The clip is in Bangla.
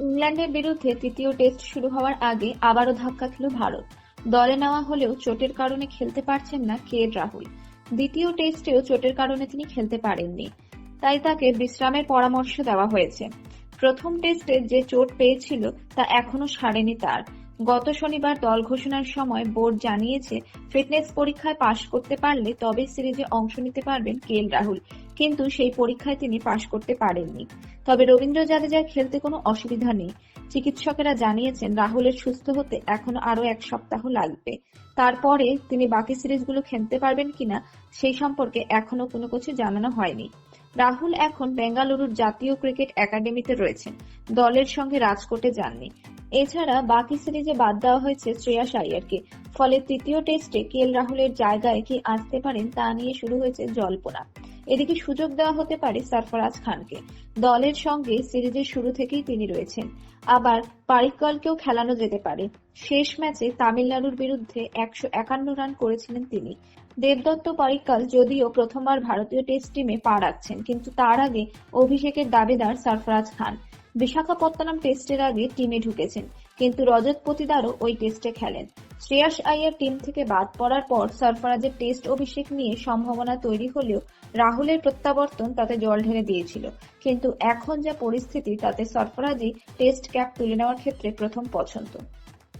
ইংল্যান্ডের বিরুদ্ধে তৃতীয় টেস্ট শুরু হওয়ার আগে আবারও ধাক্কা খেল ভারত। দলে নেওয়া হলেও চোটের কারণে খেলতে পারছেন না কে রাহুল। দ্বিতীয় টেস্টেও চোটের কারণে তিনি খেলতে পারেননি। তাই তাকে বিশ্রামের পরামর্শ দেওয়া হয়েছে। প্রথম টেস্টে যে চোট পেয়েছিল তা এখনও সারেনি তার। গত শনিবার দল ঘোষণার সময় বোর্ড জানিয়েছে, ফিটনেস পরীক্ষায় পাশ করতে পারলে তবে সিরিজে অংশ নিতে পারবেন কে রাহুল। কিন্তু সেই পরীক্ষায় তিনি পাশ করতে পারেননি। তবে রবীন্দ্র জাদেজার খেলতে কোনো অসুবিধা নেই। চিকিৎসকেরা জানিয়েছেন, রাহুলের সুস্থ হতে এখনও আরও এক সপ্তাহ লাগবে। তারপরে তিনি বাকি সিরিজগুলো খেলতে পারবেন কিনা, সেই সম্পর্কে এখনও কোনো কিছু জানানো হয়নি। রাহুল এখন বেঙ্গালুরুর জাতীয় ক্রিকেট একাডেমিতে রয়েছেন। দলের সঙ্গে রাজকোটে যাননি। এছাড়া বাকি সিরিজে বাদ দেওয়া হয়েছে শ্রেয়াস আইয়ারকে ফলে তৃতীয় টেস্টে কে এল রাহুলের জায়গায় কি আসতে পারেন তা নিয়ে শুরু হয়েছে জল্পনা। এদিকে সুযোগ দেওয়া হতে পারে সরফরাজ খানকে। দলের সঙ্গে সিরিজের শুরু থেকেই তিনি রয়েছেন। আবার পারিক্কলকেও খেলানো যেতে পারে। শেষ ম্যাচে তামিলনাড়ুর বিরুদ্ধে একশো একান্ন রান করেছিলেন তিনি। দেবদত্ত পারিক্কাল যদিও প্রথমবার ভারতীয় টেস্ট টিমে পা রাখছেন, কিন্তু তার আগে অভিষেকের দাবিদার সরফরাজ খান। বিশাখাপত্তনম টেস্টের আগে টিমে ঢুকেছেন, কিন্তু রজত পতিদারও ওই টেস্টে খেলেন। শ্রেয়াস আইয়ার টিম থেকে বাদ পড়ার পর সরফরাজের টেস্ট অভিষেক নিয়ে সম্ভাবনা তৈরি হলেও রাহুলের প্রত্যাবর্তন তাতে জল ঢেলে দিয়েছিল। কিন্তু এখন যা পরিস্থিতি, তাতে সরফরাজই টেস্ট ক্যাপ তুলে নেওয়ার ক্ষেত্রে প্রথম পছন্দ।